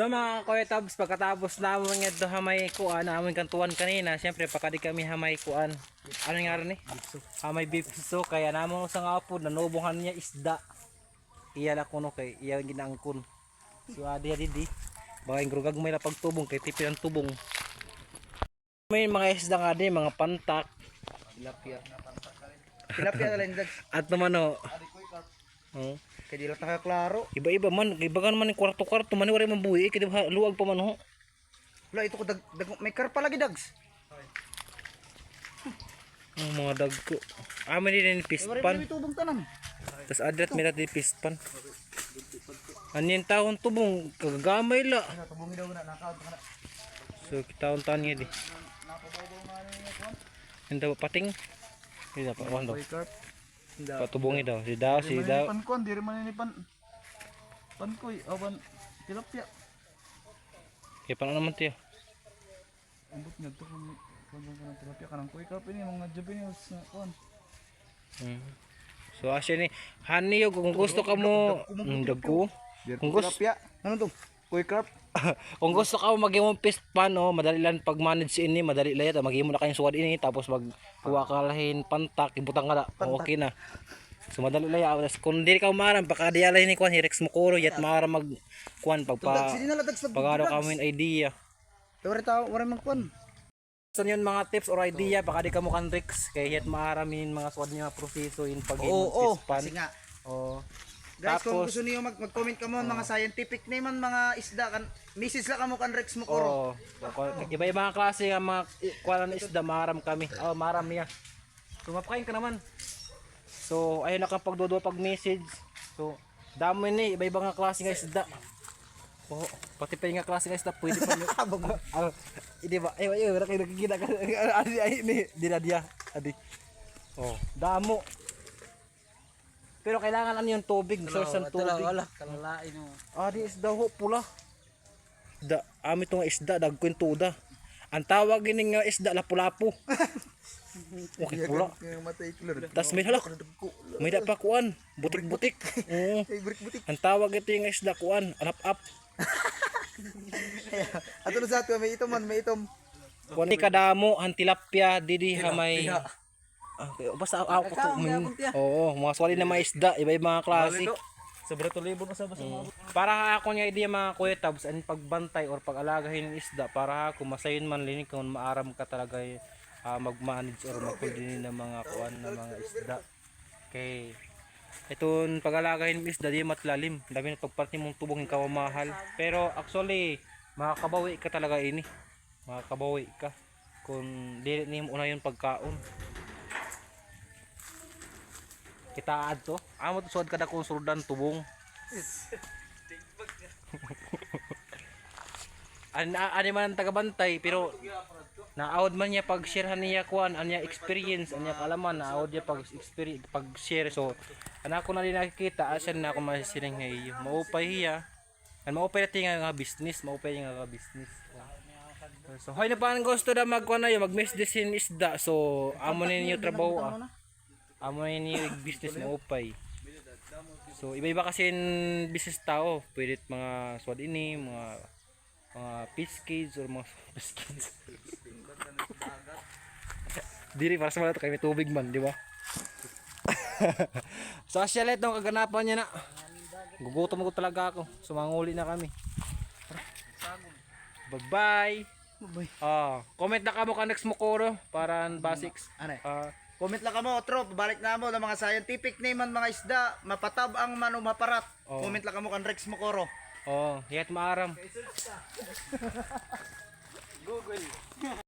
So mga kuya tabs, pagkatapos namin nga ito hamay kuan, namin kantuan kanina, siyempre pagka di kami hamay kuan, ano nga rin eh? Hamay beef so, kaya naman sa nga po, nanubungan niya isda. Iya la kuno kay iya ginaangkon. So adi adi di. Baka yung grugag may pagtubong kay tipi ang tubong. May mga isda nga di, mga pantak. Tilapia. Tilapia na lang dags. At naman o. Oh. Kaya di lang nakaklaro. Iba-iba man, iba man yung kwarto-kwarto, man wala man buhi, kaya diba, luwag pa man ho. Wala ito ko dag, dag may karpa lagi dags. Ang mga dag ko. Ah, may din pispan. Tapos adrat may natin pispan. Anin taon tubong, kagagamay la. Tubong daw na nakaut ka na. So, taon taon nga di. Hindi ba pating? Hindi wala daw. Patubungi daw. Si daw, si daw. Pan kon, di rin maninipan. Pan koy, awan tilapia. Kaya paano naman tiyo? Ambot nga to kung kung kung tilapia kanang koi carp ini mga juveniles na kon. So, asya ni, hani yo, kung gusto ka mo, dagko. Kung gusto, Tilapia. Ano to? Koi carp. kung gusto ka maging fist pan no, madali lang pag manage ini, madali lang yata maging mo na kayong suwad ini tapos mag kuha ka lahin pantak, ibutang ka na, okay na. So madali lang. Tapos kung hindi ka umaram, baka di alay ni kuan Rex Mukuro yat maram mag Dags pagpa pagaro ka mo yung idea. Wala tao, wala man kon. So yun mga tips or idea, baka di ka mo kan Rex kay yat maaramin mga suwad niya proseso in pag Oo, oo. fist pan. Kasi nga, Oh. Guys, kung Tapos- gusto niyo mag- mag-comment ka mo mga scientific name man mga isda kan message lang kamo kan Rex mo koro. Oo. Iba-iba mga klase ng mga kuwan ng isda, maram kami. Oh, maram niya. So, mapakain ka naman. So, ayun na kang pagdodo pag message. So, dami ni, iba-iba nga klase ng isda. Oh, pati pa yung nga klase ng isda, pwede pa nyo. Ah, Hindi ba? Ay, ay, kayo nakikita ka. Adi, ay, ni, di na diya. Adi. Oh, damo. Pero kailangan ano yung tubig, source ng tubig. wala, kalalain mo. Ari isda ho pula. Da, ami tong isda dagkwentuda. Ang tawag ini nga isda lapu-lapu. Okay pula. Tas may halak. May da pa kuan, butik-butik. Oo. Ang tawag ito yung isda kuan, anap-up. Ato na sa ato may itom man, may itom. Kuan ni kadamo, ang tilapia, didi hamay. Ah, basta ako to. mm. Oo, mga swali na mga isda, iba-iba mga klase. Sobra to libo na sa basa Mm. Para ako nga idea mga kuya tabs ang pagbantay or pag-alagahin ng isda para ako masayon man linig kung maaram ka talaga uh, mag-manage or mag-coordinate ng mga kuan ng mga isda. Okay. Itong pag-alagahin ng isda di matlalim. Dami na pagparti mong tubong yung kawamahal. Pero actually makakabawi ka talaga ini. Makakabawi ka kung dili ni mo una yung pagkaon. Kita adto. Amo to suod kada kung surudan tubong. An ani man tagabantay pero naawd man niya pag share niya kuan anya experience anya kalaman naawd niya pag experience pag share so ana ko na din nakikita asan na ako masisiring ngayon maupay hiya an maupay natin nga nga business maupay nga nga business so hoy na pa ang gusto na magkuan na mag business in isda so amo ninyo trabaho ah. Amo na ninyo business maupay So iba-iba kasi yung business tao. Pwede mga swad ini, mga mga fish cage or mga fish cage. Diri para sa mga kay may tubig man, di ba? so asyalet nung kaganapan niya na. Gugutom ko talaga ako. So manguli na kami. Bye-bye. Bye. Ah, comment na kamo ka next mo koro para basics. Ano eh? Comment lang kamo, tro, balik na mo ng mga scientific name man mga isda, mapatab ang mano maparat. Oo. Comment lang kamo kan Rex mo koro. oh, yat maaram.